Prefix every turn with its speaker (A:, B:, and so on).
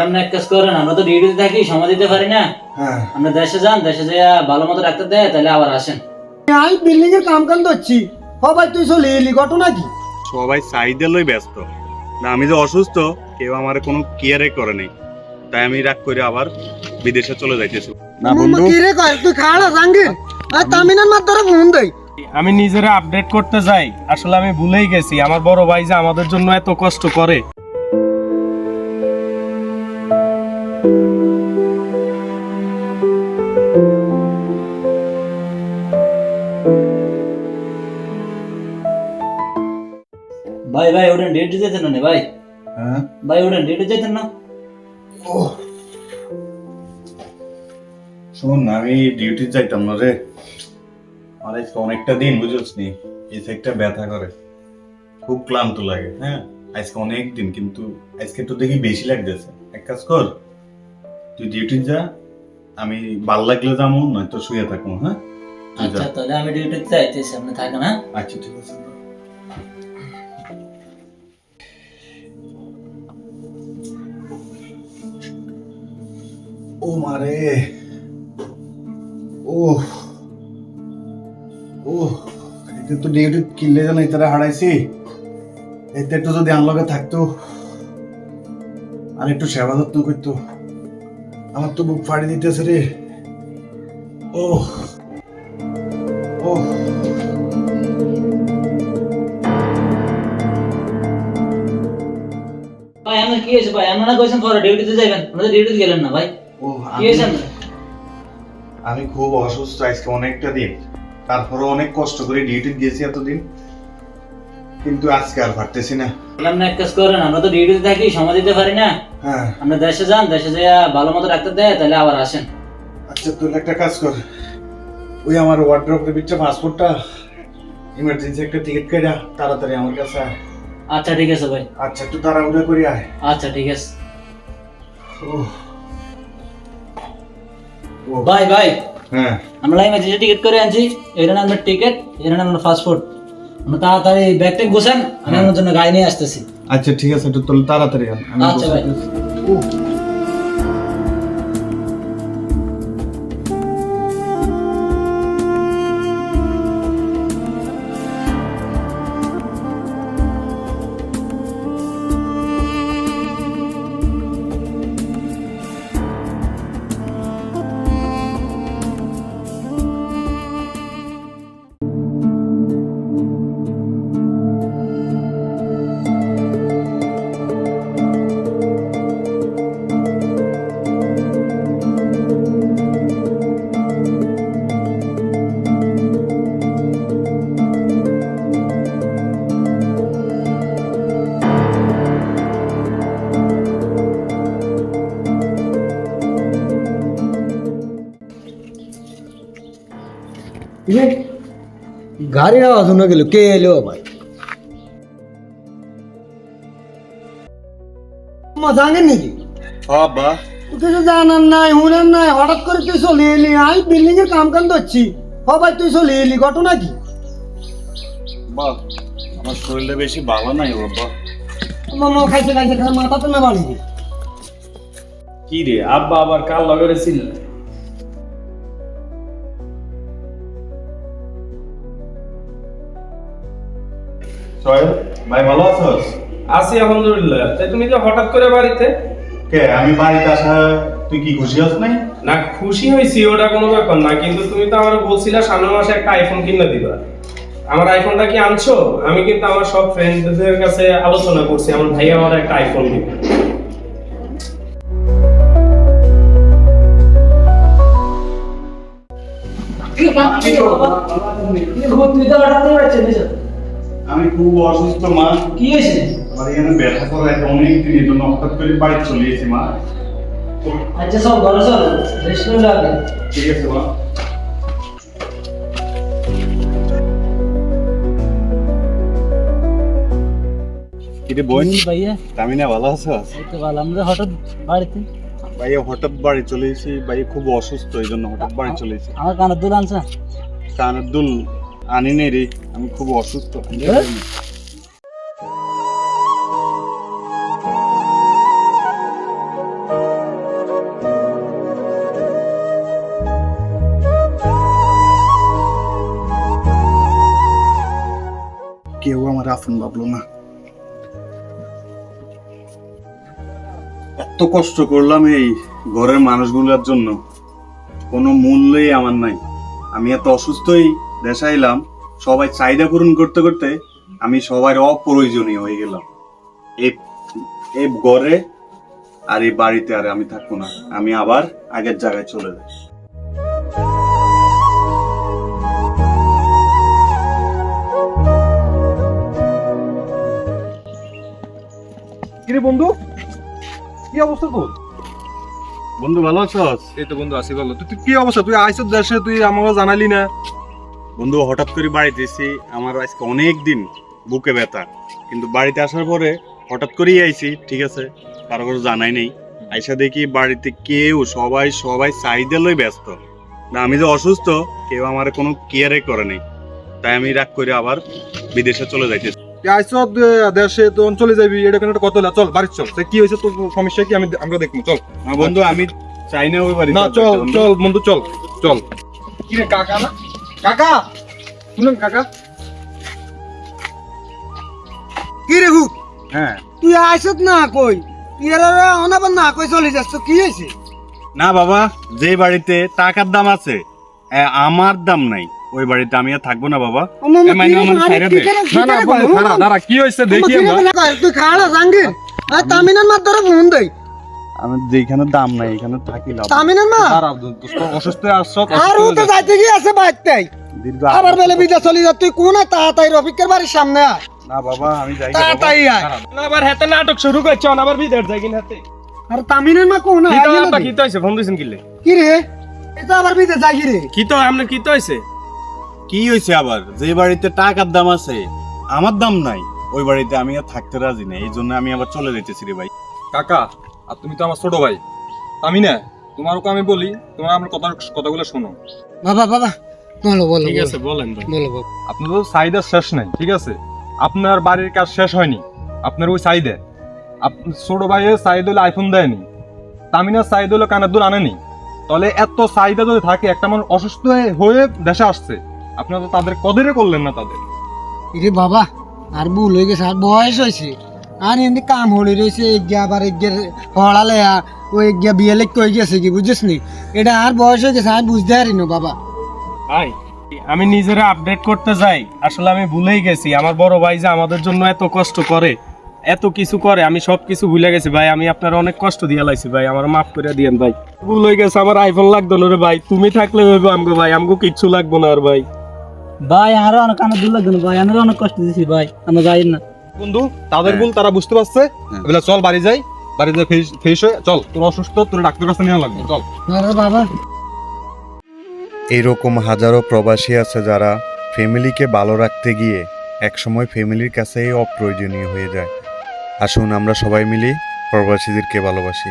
A: বললাম না এক কাজ করেন আমরা তো ডিউটিতে থাকি সময় দিতে পারি না।
B: হ্যাঁ।
A: আমরা দেশে যান দেশে যেয়ে ভালো মতো ডাক্তার দেয় তাহলে আবার আসেন।
C: আমি বিল্ডিং এর কাম কাম ধরছি। সবাই তুই চলে এলি ঘটনা কি?
D: সবাই সাইডে লই ব্যস্ত। না আমি যে অসুস্থ কেউ আমার কোনো কেয়ারে করে নেই। তাই আমি রাগ করে আবার বিদেশে চলে যাইতেছি। না বন্ধু।
C: কি রে কয় তুই খাড়া জাঙ্গির আর তামিনার মাধ্যমে ফোন দেই।
E: আমি নিজেরা আপডেট করতে যাই। আসলে আমি ভুলেই গেছি। আমার বড় ভাই যে আমাদের জন্য এত কষ্ট করে।
A: ভাই ওটা ডিউটি যেতেন না ভাই?
B: হ্যাঁ।
A: ভাই ওটা ডিউটি যেতেন না?
D: শোন আমি ডিউটি যাইতাম না রে। আর আজকে অনেকটা দিন বুঝছ নি এই সাইডটা ব্যথা করে। খুব ক্লান্ত লাগে হ্যাঁ? আজকে অনেক দিন কিন্তু আজকে তো দেখি বেশি লাগতেছে। এক কাজ কর তুই ডিউটি যা আমি ভালো লাগলে যাব নয়তো শুয়ে থাকব হ্যাঁ?
A: আচ্ছা তাহলে আমি ডিউটিতে যাইতেছি আপনি থাকেন হ্যাঁ?
D: আচ্ছা ঠিক আছে।
B: ও মারে। ও ও এতে তো ডিউটি কিনলে জানো ইতারা হারাইছি। এতে একটু যদি আনলগে থাকতো, আর একটু সেবা যত্ন করতো। আমার তো বুক ফাড়ি দিতেছে রে। ও ও
A: ভাই, আমরা কি হয়েছে ভাই? আমরা না কইছেন পরে ডিউটিতে যাবেন আমরা ডিউটিতে গেলেন না ভাই।
D: আমি খুব অসুস্থ আজকে অনেকটা দিন। তারপরে অনেক কষ্ট করে ডিউটি গেছি এতদিন। কিন্তু আজকে আর পারতেছি না।
A: বললাম না এক কাজ করেন আমরা তো ডিউটিতে থাকি সময় দিতে পারি না।
B: হ্যাঁ।
A: আমরা দেশে যান দেশে ভালো মতো ডাক্তার দেয় তাহলে আবার আসেন।
B: আচ্ছা তুই একটা কাজ কর। ওই আমার ওয়ার্ড্রপের ভিতরে পাসপোর্টটা ইমার্জেন্সি একটা টিকিট কেটে তাড়াতাড়ি আমার কাছে আয়।
A: আচ্ছা ঠিক আছে ভাই।
B: আচ্ছা একটু তাড়াহুড়া করে আয়।
A: আচ্ছা ঠিক আছে। ভাই ভাই
D: হ্যাঁ।
A: আমরা ইমার্জেন্সি টিকিট করে আনছি এটা নাম আপনার টিকিট এটা নাম পাসপোর্ট আমরা তাড়াতাড়ি ব্যাগটা গোছান আমি আমার জন্য গাড়ি নিয়ে আসতেছি।
B: আচ্ছা ঠিক আছে একটু তাহলে তাড়াতাড়ি
A: আচ্ছা ভাই।
C: গাড়ির আওয়াজ শুনে গেল কে এলো ভাই জানেন নাকি?
D: বাবা
C: তুই কিছু জানার নাই হুনার নাই হঠাৎ করে তুই চলে এলি আমি বিল্ডিং এর কাম কাম ধরছি। সবাই তুই চলে এলি ঘটনা কি?
D: বাহ আমার শরীরটা বেশি ভালো নাই বাবা
C: মামা খাইছে খাইছে খাই মাথাতে না বাড়ি
E: কি রে আব্বা আবার কাল লগরে ছিল
D: সোহেল ভাই ভালো আছোস?
E: আছি আলহামদুলিল্লাহ। তাই তুমি যে হঠাৎ করে বাড়িতে?
D: কে আমি বাড়িতে আসা তুই কি খুশি হস নাই?
E: না খুশি হয়েছি ওটা কোনো ব্যাপার না কিন্তু তুমি তো আমার বলছিলা সামনের মাসে একটা আইফোন কিনে দিবা। আমার আইফোনটা কি আনছো? আমি কিন্তু আমার সব ফ্রেন্ডদের কাছে আলোচনা করছি আমার ভাই আমার একটা আইফোন দিবে
A: তুই তো হঠাৎ করে বাড়ছে
D: আমি খুব অসুস্থ মা।
A: কি হয়েছে?
D: আমার এখানে ব্যথা করে একটা অনেক দিন এই জন্য হঠাৎ করে বাড়ি চলে এসেছি মা।
A: আচ্ছা সব ঘরে চল রেস্ট রাখবে
D: ঠিক আছে মা। কিরে বোন?
A: ভাইয়া।
D: তামিনা ভালো আছো?
A: তো ভালো। আমরা হঠাৎ বাড়িতে।
D: ভাই হঠাৎ বাড়ি চলে এসেছি ভাই খুব অসুস্থ এই জন্য হঠাৎ বাড়ি চলে এসেছি
A: আমার কানের দুল আনছে
D: কানের দুল আনিনি রে আমি খুব অসুস্থ।
A: কেউ আমার
B: আপন ভাবলো না।
D: এত কষ্ট করলাম এই ঘরের মানুষগুলোর জন্য। কোনো মূল্যই আমার নাই। আমি এত অসুস্থই দেশে এলাম সবাই চাহিদা পূরণ করতে করতে আমি সবার অপ্রয়োজনীয় হয়ে গেলাম। এই এই ঘরে আর এই বাড়িতে আর আমি থাকব না। আমি আবার আগের জায়গায় চলে যাই।
F: কিরে বন্ধু কি অবস্থা তোর?
D: বন্ধু ভালো আছস?
F: এই তো বন্ধু আসি বলো তুই তুই কি অবস্থা? তুই আইসব দেশে তুই আমাকে জানালি না।
D: বন্ধু হঠাৎ করে বাড়িতে এসেছি। আমার আজকে অনেক দিন বুকে ব্যথা। কিন্তু বাড়িতে আসার পরে হঠাৎ করেই আইছি ঠিক আছে? কারও কারও জানাই নেই। আইসা দেখি বাড়িতে কেউ সবাই সবাই চাহিদা লই ব্যস্ত। না আমি যে অসুস্থ কেউ আমার কোনো কেয়ারে করে নেই। তাই আমি রাগ করে আবার বিদেশে চলে যাইতেছি।
F: তুই আইসব দেশে তো চলে যাবি এটা কোনো একটা কত চল বাড়ি চল। সে কি হয়েছে তোর সমস্যা কি? আমি আমরা দেখব। চল।
D: না বন্ধু আমি চাই না ওই বাড়িতে
F: না চল চল বন্ধু চল চল। কি রে কাকা না? কাকা শুনুন কাকা।
C: কি রে হুক
D: হ্যাঁ।
C: তুই আইসত না কই? অনাবার না কই চলে যাচ্ছ কি হয়েছে?
D: না বাবা যে বাড়িতে টাকার দাম আছে এ, আমার দাম নাই। ওই বাড়িতে আমি আর থাকব না বাবা।
F: কি হয়েছে দেখি
C: তুই খাড়া জাঙ্গির আর তামিনার ফোন দেই
D: আমি যেখানে দাম নাই এখানে থাকি লাভ
C: তামিনার মা!
F: অসুস্থ
C: আর ও তো যাইতে গিয়ে আছে বাইকটাই আবার বেলে চলে যা তুই কোন তাড়াতাড়ি রফিকের বাড়ির সামনে আয়।
D: না বাবা আমি যাই
C: তাড়াতাড়ি আয়।
E: আবার হাতে নাটক শুরু করছ আবার বিদের যাই কিনা হাতে।
C: আর তামিনার মা কোন
E: কি তো আপা কি তো হইছে? ফোন দিছেন কিলে?
C: কি রে? এটা আবার বিদেশ যাই কি রে
E: কি তো আপনার কি তো হইছে
D: কি হয়েছে আবার? যে বাড়িতে টাকার দাম আছে আমার দাম নাই। ওই বাড়িতে আমি আর থাকতে রাজি নাই এই জন্য আমি আবার চলে যেতেছি রে ভাই।
F: কাকা আর তুমি তো আমার ছোট ভাই। আমি না তোমারও আমি বলি তোমরা আমার কথা কথাগুলো শোনো।
C: বাবা বাবা বলো বলো
E: ঠিক আছে বলেন ভাই।
C: বলো বাবা
F: আপনার তো চাহিদা শেষ নাই ঠিক আছে? আপনার বাড়ির কাজ শেষ হয়নি আপনার ওই চাহিদা। ছোট ভাইয়ের চাহিদা হলে আইফোন দেয়নি। তামিনার চাহিদা হলে কানের দুল আনেনি। তাহলে এত চাহিদা যদি থাকে একটা মানুষ অসুস্থ হয়ে- হয়ে দেশে আসছে আপনারা তো তাদের কদরে করলেন না তাদের।
C: রে বাবা আর ভুল হয়ে গেছে আর বয়স হয়েছে। আর এমনি কাম হলে রয়েছে এগিয়া আবার এগিয়ে হড়ালে ওই এগিয়া বিয়ে লেখ হয়ে গেছে কি বুঝছিস নি এটা আর বয়স হয়ে গেছে আর বুঝতে পারি না বাবা।
E: ভাই আমি নিজেরা আপডেট করতে যাই। আসলে আমি ভুলেই গেছি। আমার বড় ভাই যে আমাদের জন্য এত কষ্ট করে এত কিছু করে আমি সব কিছু ভুলে গেছি। ভাই আমি আপনার অনেক কষ্ট দিয়ে লাইছি ভাই। আমার মাফ করে দিয়েন ভাই। ভুল হয়ে গেছে আমার আইফোন লাগতো না রে ভাই। তুমি থাকলে হইবো আমগো ভাই। আমগো কিচ্ছু লাগবো না আর ভাই।
A: ভাই আরও অনেক কানে দূর লাগবে ভাই। আমি অনেক কষ্ট দিছি ভাই। আমরা যাই না।
F: বন্ধু তাদের
D: হ্যাঁ।
F: ভুল তারা বুঝতে পারছে। বলে চল বাড়ি যাই। বাড়ি যাই ফ্রেশ হয়ে চল তোর অসুস্থ তোর ডাক্তার কাছে নিয়ে লাগবে। চল।
C: আরে বাবা।
G: এরকম হাজারো প্রবাসী আছে যারা ফ্যামিলিকে ভালো রাখতে গিয়ে একসময় ফ্যামিলির কাছেই অপ্রয়োজনীয় হয়ে যায়। আসুন আমরা সবাই মিলে প্রবাসীদেরকে ভালোবাসি।